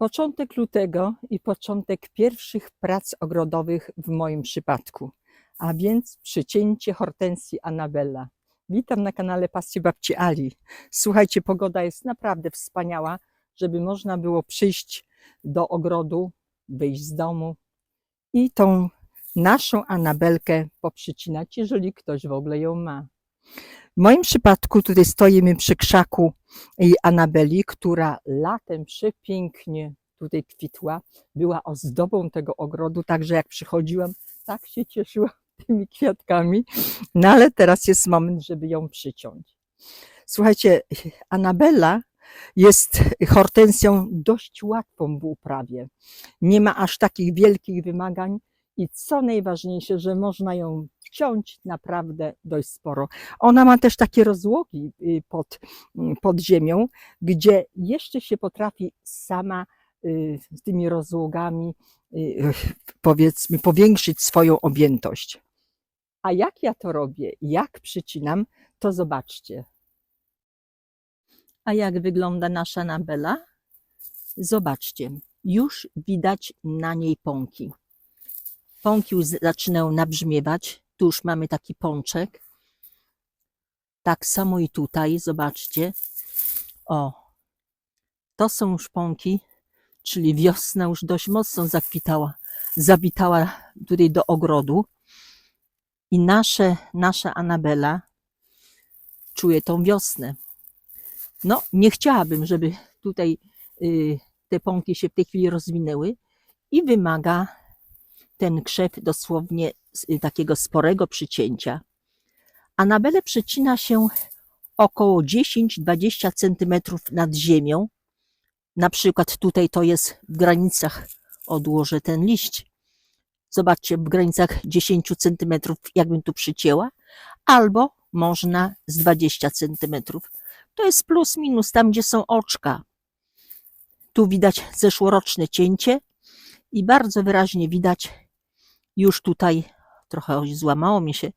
Początek lutego i początek pierwszych prac ogrodowych w moim przypadku, a więc przycięcie hortensji Anabella. Witam na kanale Pasji Babci Ali. Słuchajcie, pogoda jest naprawdę wspaniała, żeby można było przyjść do ogrodu, wyjść z domu i tą naszą Anabelkę poprzycinać, jeżeli ktoś w ogóle ją ma. W moim przypadku tutaj stoimy przy krzaku i Anabeli, która latem przepięknie tutaj kwitła, była ozdobą tego ogrodu, także jak przychodziłam, tak się cieszyłam tymi kwiatkami, no ale teraz jest moment, żeby ją przyciąć. Słuchajcie, Anabela jest hortensją dość łatwą w uprawie. Nie ma aż takich wielkich wymagań i co najważniejsze, że można ją ciąć naprawdę dość sporo. Ona ma też takie rozłogi y, pod, pod ziemią, gdzie jeszcze się potrafi sama y, z tymi rozłogami y, powiedzmy powiększyć swoją objętość. A jak ja to robię, jak przycinam, to zobaczcie. A jak wygląda nasza Nabela? Zobaczcie, już widać na niej pąki. Pąki już zaczynają nabrzmiewać. Tu już mamy taki pączek. Tak samo i tutaj, zobaczcie. O, to są już pąki, czyli wiosna już dość mocno zakwitała, zawitała tutaj do ogrodu. I nasze, nasza Anabela czuje tą wiosnę. No, nie chciałabym, żeby tutaj y, te pąki się w tej chwili rozwinęły i wymaga ten krzew dosłownie y, takiego sporego przycięcia. Anabelę przycina się około 10-20 cm nad ziemią. Na przykład tutaj to jest w granicach, odłożę ten liść. Zobaczcie, w granicach 10 cm, jakbym tu przycięła, albo można z 20 cm. To jest plus minus tam, gdzie są oczka. Tu widać zeszłoroczne cięcie i bardzo wyraźnie widać już tutaj, trochę złamało mi się,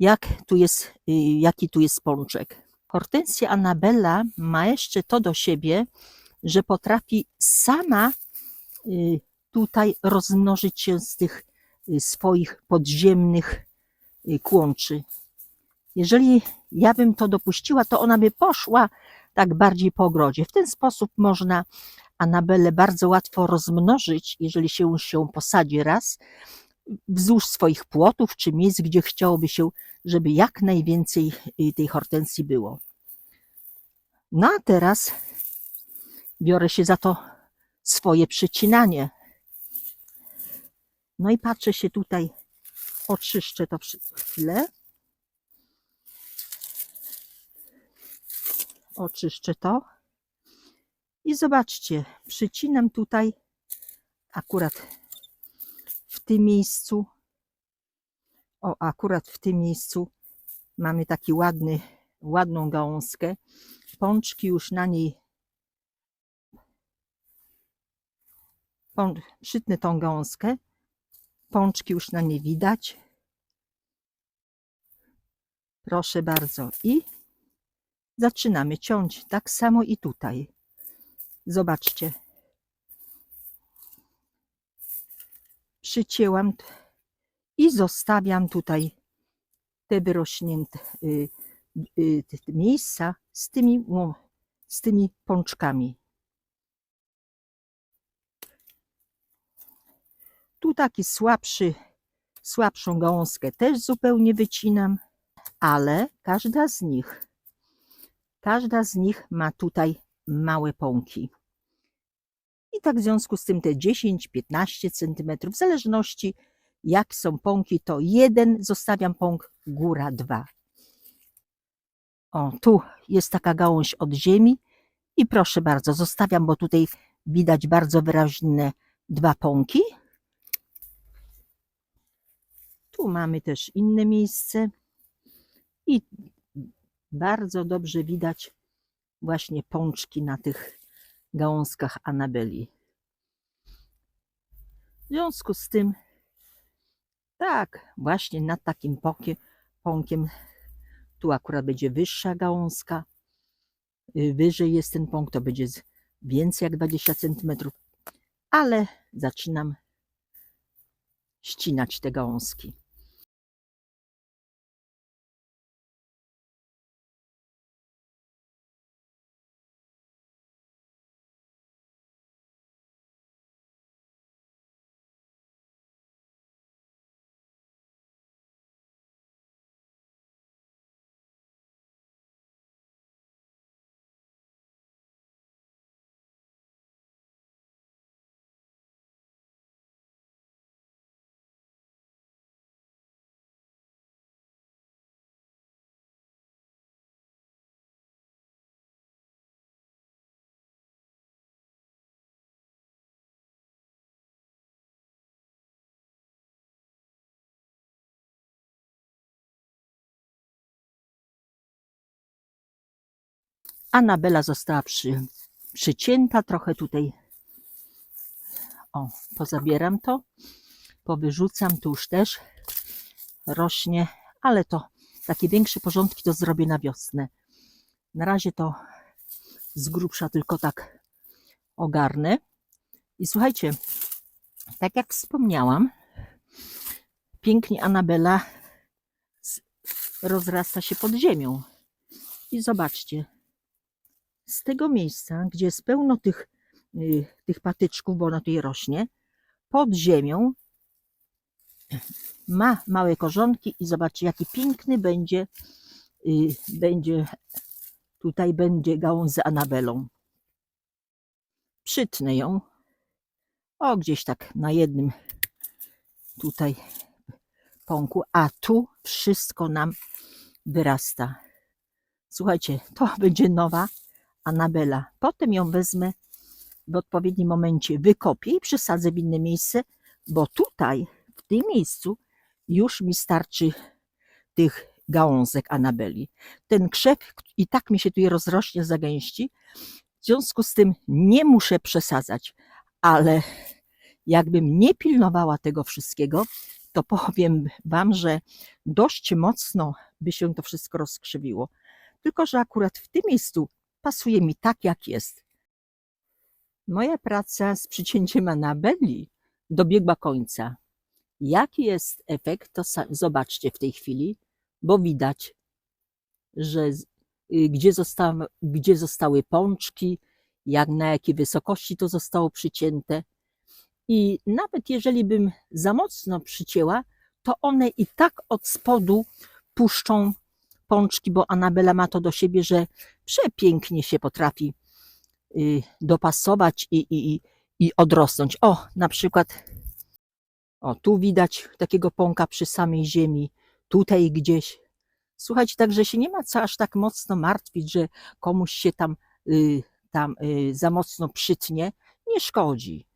jak tu jest, y, jaki tu jest pączek. Hortensja Anabella ma jeszcze to do siebie, że potrafi sama y, tutaj rozmnożyć się z tych y, swoich podziemnych kłączy. Jeżeli ja bym to dopuściła, to ona by poszła tak bardziej po ogrodzie. W ten sposób można Anabelę bardzo łatwo rozmnożyć, jeżeli się się posadzi raz, wzdłuż swoich płotów czy miejsc, gdzie chciałoby się, żeby jak najwięcej y, tej hortensji było. No a teraz biorę się za to swoje przycinanie. No i patrzę się tutaj, oczyszczę to chwilę. Oczyszczę to. I zobaczcie, przycinam tutaj akurat tym miejscu, o akurat w tym miejscu mamy taki ładny, ładną gałązkę. Pączki już na niej przytnę tą gałązkę. Pączki już na niej widać. Proszę bardzo. I zaczynamy ciąć. Tak samo i tutaj. Zobaczcie. Przycięłam i zostawiam tutaj te wyrośnięte y, y, miejsca z tymi, z tymi pączkami. Tu taki słabszy, słabszą gałązkę też zupełnie wycinam, ale każda z nich, każda z nich ma tutaj małe pąki. I tak w związku z tym te 10-15 cm, w zależności jak są pąki, to jeden zostawiam pąk, góra dwa. O, tu jest taka gałąź od ziemi i proszę bardzo, zostawiam, bo tutaj widać bardzo wyraźne dwa pąki. Tu mamy też inne miejsce i bardzo dobrze widać właśnie pączki na tych gałązkach Anabeli. W związku z tym, tak, właśnie nad takim pąkiem, tu akurat będzie wyższa gałązka, y, wyżej jest ten pąk, to będzie więcej jak 20 cm. ale zaczynam ścinać te gałązki. Anabela została przy, przycięta trochę tutaj. O, pozabieram to, powyrzucam, tu już też rośnie, ale to takie większe porządki to zrobię na wiosnę. Na razie to z grubsza tylko tak ogarnę. I słuchajcie, tak jak wspomniałam, pięknie Anabela rozrasta się pod ziemią. I zobaczcie, z tego miejsca, gdzie jest pełno tych, y, tych patyczków, bo ona tutaj rośnie, pod ziemią ma małe korzonki i zobaczcie, jaki piękny będzie, y, będzie tutaj będzie gałąź z Anabelą. Przytnę ją. O, gdzieś tak na jednym tutaj pąku, a tu wszystko nam wyrasta. Słuchajcie, to będzie nowa Anabela. Potem ją wezmę w odpowiednim momencie, wykopię i przesadzę w inne miejsce, bo tutaj, w tym miejscu, już mi starczy tych gałązek Anabeli. Ten krzew i tak mi się tutaj rozrośnie, zagęści. W związku z tym nie muszę przesadzać, ale jakbym nie pilnowała tego wszystkiego, to powiem Wam, że dość mocno by się to wszystko rozkrzywiło. Tylko, że akurat w tym miejscu pasuje mi tak, jak jest. Moja praca z przycięciem Anabeli dobiegła końca. Jaki jest efekt, to zobaczcie w tej chwili, bo widać, że y, gdzie, zosta, gdzie zostały pączki, jak na jakiej wysokości to zostało przycięte. I nawet jeżeli bym za mocno przycięła, to one i tak od spodu puszczą pączki, bo Anabela ma to do siebie, że przepięknie się potrafi y, dopasować i, i, i- odrosnąć. O, na przykład, o, tu widać takiego pąka przy samej ziemi, tutaj gdzieś. Słuchajcie, także się nie ma co aż tak mocno martwić, że komuś się tam, y, tam y, za mocno przytnie. Nie szkodzi.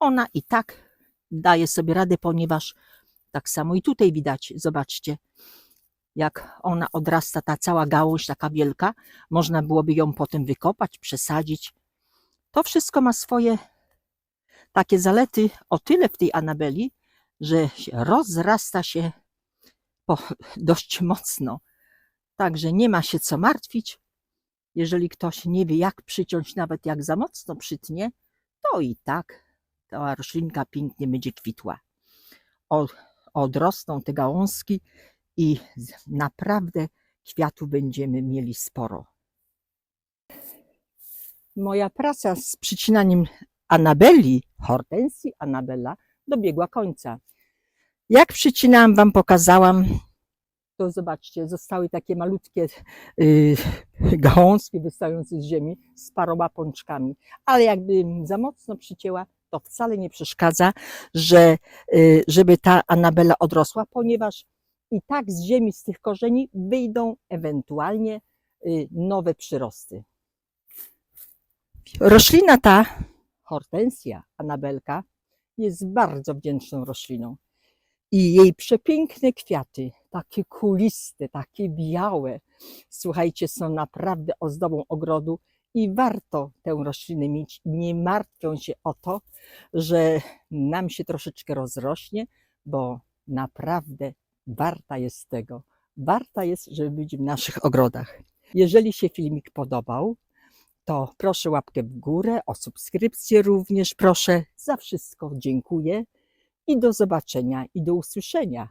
Ona i tak daje sobie radę, ponieważ tak samo i tutaj widać, zobaczcie, jak ona odrasta, ta cała gałąź taka wielka, można byłoby ją potem wykopać, przesadzić. To wszystko ma swoje takie zalety o tyle w tej Anabeli, że rozrasta się po, dość mocno. Także nie ma się co martwić. Jeżeli ktoś nie wie, jak przyciąć, nawet jak za mocno przytnie, to i tak ta roślinka pięknie będzie kwitła. O, odrosną te gałązki i naprawdę kwiatów będziemy mieli sporo. Moja praca z przycinaniem Anabeli, hortensji Anabella, dobiegła końca. Jak przycinałam, Wam pokazałam, to zobaczcie, zostały takie malutkie y, gałązki wystające z ziemi z paroma pączkami. Ale jakbym za mocno przycięła, to wcale nie przeszkadza, że, y, żeby ta Anabela odrosła, ponieważ i tak z ziemi, z tych korzeni wyjdą ewentualnie y, nowe przyrosty. Roślina ta, hortensja anabelka, jest bardzo wdzięczną rośliną. I jej przepiękne kwiaty, takie kuliste, takie białe, słuchajcie, są naprawdę ozdobą ogrodu i warto tę roślinę mieć. Nie martwią się o to, że nam się troszeczkę rozrośnie, bo naprawdę warta jest tego. Warta jest, żeby być w naszych ogrodach. Jeżeli się filmik podobał, to proszę łapkę w górę, o subskrypcję również proszę. Za wszystko dziękuję i do zobaczenia i do usłyszenia.